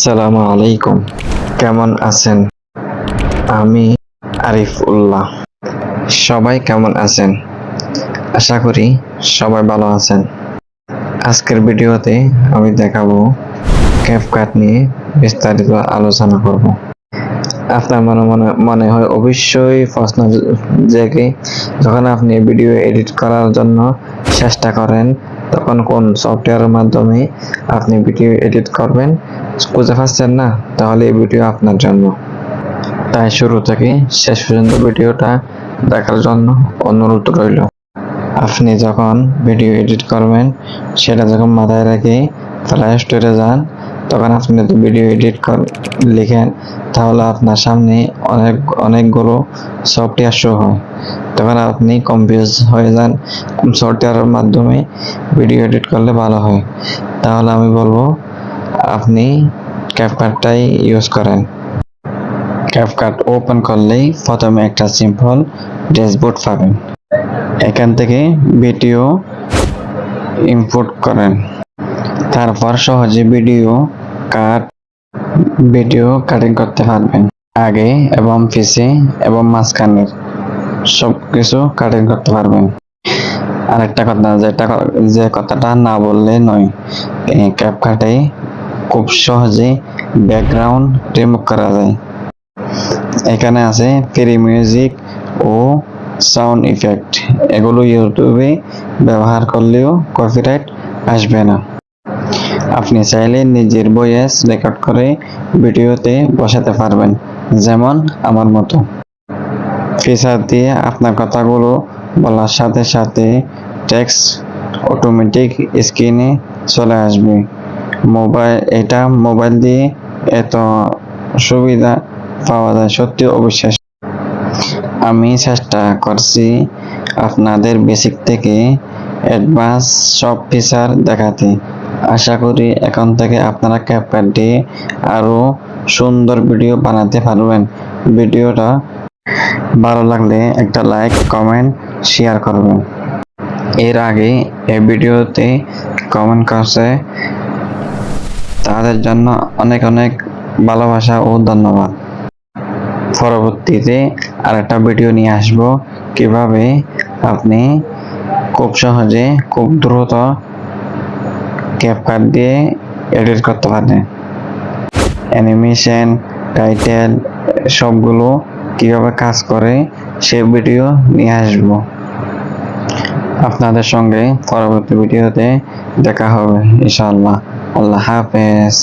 আসসালামু আলাইকুম। কেমন আছেন? আমি আরিফ উল্লাহ সবাই কেমন আছেন? আশা করি সবাই ভালো আছেন। আজকের ভিডিওতে আমি দেখাবো ক্যাপকাট নিয়ে বিস্তারিত আলোচনা করব। আপনার মনে মনে মনে হয় অবশ্যই প্রশ্ন জেগে, যখন আপনি ভিডিও এডিট করার জন্য চেষ্টা করেন তখন কোন সফটওয়্যারের মাধ্যমে আপনি ভিডিও এডিট করবেন খুঁজে পাচ্ছেন না? তাহলে এই ভিডিও আপনার জন্য। তাই শুরু থেকে শেষ পর্যন্ত ভিডিওটা দেখার জন্য অনুরোধ রইল। আপনি যখন ভিডিও এডিট করবেন, সেটা যখন মাথায় রেখে প্লে স্টোরে যান, তখন আপনি যদি ভিডিও এডিট কর লিখেন, তাহলে আপনার সামনে অনেক অনেকগুলো সফটওয়্যার শো হয়। তখন আপনি কনফিউজ হয়ে যান সফটওয়্যারের মাধ্যমে ভিডিও এডিট করলে ভালো হয়। তাহলে আমি বলব, আপনি ক্যাপকাটটাই ইউজ করেন। ক্যাপকাট ওপেন করলেই প্রথমে একটা সিম্পল ড্যাশবোর্ড পাবেন। এখান থেকে ভিডিও ইনপুট করেন। তারপর সহজে ভিডিও কাট ভিডিও কাটিং করতে পারবেন। আগে এবং পিছে এবং মাঝখানের। সব কিছু কাটিং করতে পারবেন। আরেকটা কথা, যেটা যে কথাটা না বললে নয়। ক্যাপকাটে খুব সহজে ব্যাকগ্রাউন্ড রিমুভ করা যায়। এখানে আছে ফ্রি মিউজিক ও সাউন্ড ইফেক্ট এগুলো ইউটিউবে ব্যবহার করলেও কপিরাইট আসবে না। আপনি চাইলে নিজের ভয়েস রেকর্ড করে ভিডিওতে বসাতে পারবেন, যেমন আমার মতো। ফিচার দিয়ে আপনার কথাগুলো বলার সাথে সাথে টেক্সট অটোমেটিক স্ক্রিনে চলে আসবে। মোবাইল এটা মোবাইল দিয়ে এত সুবিধা পাওয়া যায়, সত্যি অবিশ্বাস আমি চেষ্টা করছি আপনাদের বেসিক থেকে অ্যাডভান্স সব ফিচার দেখাতে। আশা করি এখন থেকে আপনারা ক্যাপকাট দিয়ে আরও সুন্দর ভিডিও বানাতে পারবেন। ভিডিওটা ভালো লাগলে একটা লাইক কমেন্ট শেয়ার করবেন। এর আগে এই ভিডিওতে কমেন্ট করছে, তাদের জন্য অনেক অনেক ভালোবাসা ও ধন্যবাদ। পরবর্তীতে আরেকটা ভিডিও নিয়ে আসব, কীভাবে আপনি খুব সহজে, খুব দ্রুত ক্যাপকাট দিয়ে এডিট করতে পারেন। অ্যানিমেশন টাইটেল সবগুলো কীভাবে কাজ করে সে ভিডিও নিয়ে আসব। আপনাদের সঙ্গে পরবর্তী ভিডিওতে দেখা হবে, ইনশাআল্লাহ। আল্লাহ হাফেজ।